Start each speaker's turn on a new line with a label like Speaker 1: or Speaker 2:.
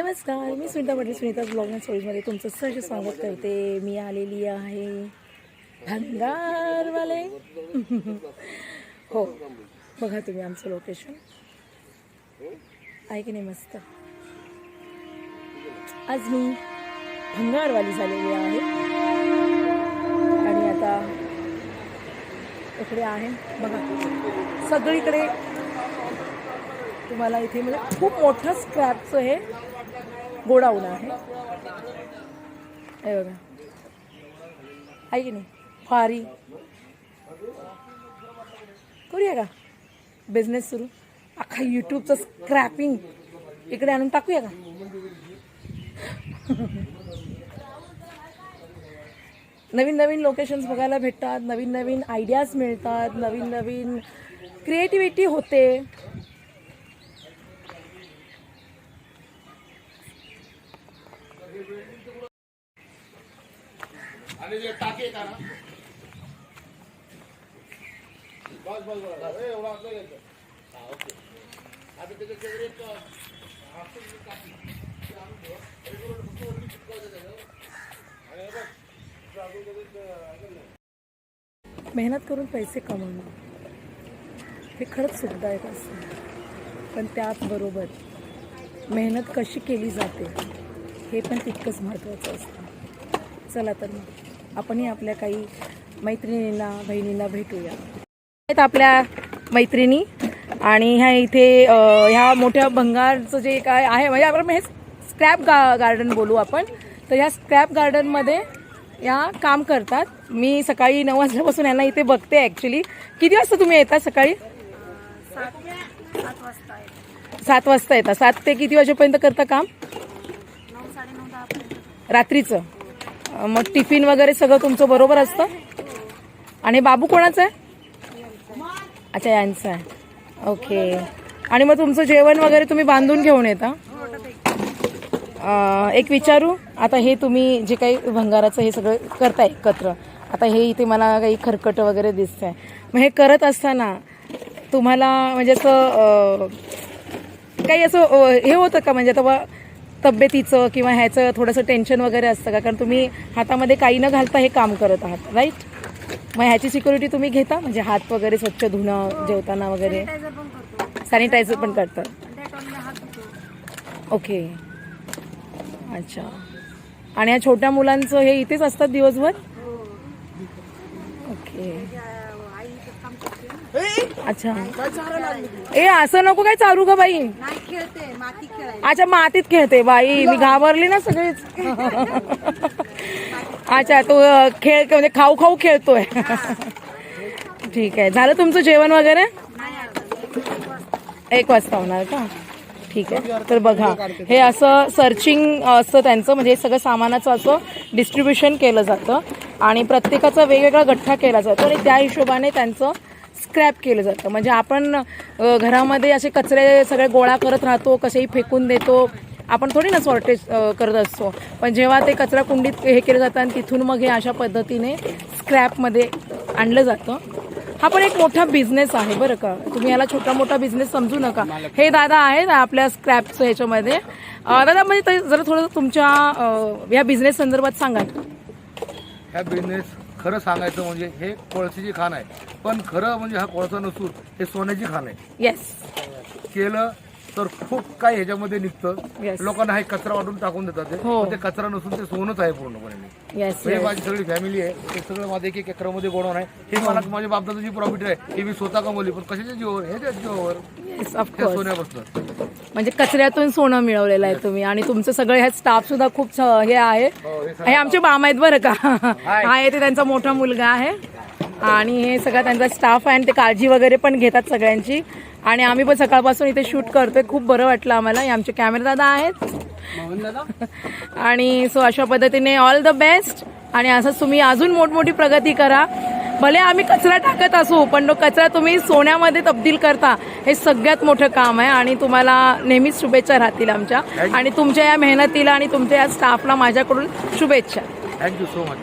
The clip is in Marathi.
Speaker 1: नमस्कार मी सुनीता पाटील सुनीता ब्लॉग अँड स्टोरीजमध्ये तुमचं सहज स्वागत करते. मी आलेली आहे भंगारवाले. हो बघा तुम्ही आमचं लोकेशन आहे की नाही मस्त? आज मी भंगारवाली झालेली आहे. आणि आता इकडे आहे. बघा सगळीकडे तुम्हाला इथे म्हणजे खूप मोठं स्क्रॅपचं हे गोडाऊन आहे. हे बघा. आहे की नाही? फारी. करूया का? बिझनेस सुरू. अख्खा यूट्यूबचं स्क्रॅपिंग इकडे आणून टाकूया का? नवीन नवीन लोकेशन्स बघायला भेटतात. नवीन नवीन आयडियाज मिळतात. नवीन नवीन क्रिएटिव्हिटी होते.
Speaker 2: आणि जे टाके का ना. बस बस बस. एवढा आपलं घ्यायचं हा ओके. आता त्याच्या शेजारी एक टाकी. आणून ठेवा. फक्त त्याच्यावर. आणि बघ, अजून कधी,
Speaker 1: मेहनत करून पैसे कमवणं. हे खरंच सुखदायक असतं. पण त्याचबरोबर मेहनत कशी केली जाते हे पण तितकंच महत्त्वाचं असतं. चला तर मग. आपणही आपल्या काही मैत्रिणींना बहिणींना भेटूया. आहेत आपल्या मैत्रिणी आणि ह्या इथे ह्या मोठ्या भंगारचं जे काय आहे म्हणजे आपण हे स्क्रॅप गा गार्डन बोलू आपण. तर ह्या स्क्रॅप गार्डनमध्ये या काम करतात. मी सकाळी नऊ वाजल्यापासून यांना इथे बघते ॲक्च्युली किती वाजता तुम्ही येता सकाळी? सात वाजता येता. सात ते किती वाजेपर्यंत करता काम? रात्रीचं. मग टिफिन वगैरे सगळं तुमचं बरोबर असतं? आणि बाबू कोणाचं आहे? अच्छा यांचं आहे. ओके. आणि मग तुमचं जेवण वगैरे तुम्ही बांधून घेऊन येता? एक विचारू? आता हे तुम्ही जे काही भंगाराचं हे सगळं करताय एकत्र आता हे इथे मला काही खरकट वगैरे दिसतं आहे मग हे करत असताना तुम्हाला म्हणजे असं काही असं हे होतं का? म्हणजे आता बा तब्येतीचं किंवा ह्याचं थोडंसं टेन्शन वगैरे असतं का? कारण तुम्ही हातामध्ये काही न घालता हे काम करत आहात राईट मग ह्याची सिक्युरिटी तुम्ही घेता? म्हणजे हात वगैरे स्वच्छ धुणं जेवताना वगैरे? सॅनिटायझर पण करतात ओके अच्छा. आणि ह्या छोट्या मुलांचं हे इथेच असतात दिवसभर? ओके अच्छा. ए असं नको काय चालू का बाई. अच्छा मातीत खेळते बाई. मी घाबरली ना सगळीच. अच्छा तो खेळ म्हणजे खाऊ खाऊ खेळतोय. ठीक आहे. झालं तुमचं जेवण वगैरे? एक वाजता होणार का? ठीक आहे. तर बघा हे असं सर्चिंग असतं त्यांचं म्हणजे हे सगळं सामानाचं असं डिस्ट्रीब्युशन केलं जातं आणि प्रत्येकाचा वेगवेगळा गठ्ठा केला जातो आणि त्या हिशोबाने त्यांचं स्क्रॅप केलं जातं. म्हणजे आपण घरामध्ये असे कचरे सगळे गोळा करत राहतो कसेही फेकून देतो. आपण थोडी ना सॉर्टेज करत असतो. पण जेव्हा ते कचरा कुंडीत हे केलं जातं आणि तिथून मग हे अशा पद्धतीने स्क्रॅपमध्ये आणलं जातं. हा पण एक मोठा बिझनेस आहे बरं का. तुम्ही याला छोटा मोठा बिझनेस समजू नका. हे दादा आहेत आपल्या स्क्रॅपचं ह्याच्यामध्ये. दादा म्हणजे ते जरा थोडं तुमच्या या बिझनेस संदर्भात सांगा
Speaker 2: ह्या बिझनेस खरं सांगायचं म्हणजे हे कोळशीची खाण आहे. पण खरं म्हणजे हा कोळसा नसून हे सोन्याची खाण आहे.
Speaker 1: येस
Speaker 2: केलं तर खूप काही ह्याच्यामध्ये निघतं.
Speaker 1: Yes.
Speaker 2: लोकांना हे कचरा वाटून टाकून देतात ते.
Speaker 1: हो.
Speaker 2: पण ते कचरा नसून ते सोनच आहे पूर्णपणे.
Speaker 1: येस
Speaker 2: हे माझी सगळी फॅमिली आहे. ते सगळं माझं एक एक एकरामध्ये गोडवून आहे. हे मला माझ्या बापदाचं जी प्रॉफिट आहे. हे मी स्वतः कमवली. पण कशाच्या जीवावर? ह्याच्या जीवावर.
Speaker 1: येस
Speaker 2: त्या
Speaker 1: ऑफकोर्स
Speaker 2: सोन्यापासून.
Speaker 1: म्हणजे कचऱ्यातून सोनं मिळवलेलं आहे तुम्ही. आणि तुमचं सगळं ह्या स्टाफ सुद्धा खूप छ- हे आहे.
Speaker 2: हो, हे
Speaker 1: हे आमचे मामा आहेत बरं का? हा आहे ते त्यांचा मोठा मुलगा आहे. आणि हे सगळा त्यांचा स्टाफ आहे आणि ते काळजी वगैरे पण घेतात सगळ्यांची. आणि आम्ही पण सकाळपासून इथे शूट करतोय. खूप बरं वाटलं आम्हाला. आमचे कॅमेरा दादा आहेत. आणि सो अशा पद्धतीने ऑल द बेस्ट आणि असंच तुम्ही अजून मोठमोठी प्रगती करा. भले आम्ही कचरा टाकत असू पण तो कचरा तुम्ही सोन्यामध्ये तब्दील करता. हे सगळ्यात मोठं काम आहे. आणि तुम्हाला नेहमीच शुभेच्छा राहतील आमच्या. आणि तुमच्या या मेहनतीला आणि तुमच्या या स्टाफला माझ्याकडून शुभेच्छा.
Speaker 2: Thank you so much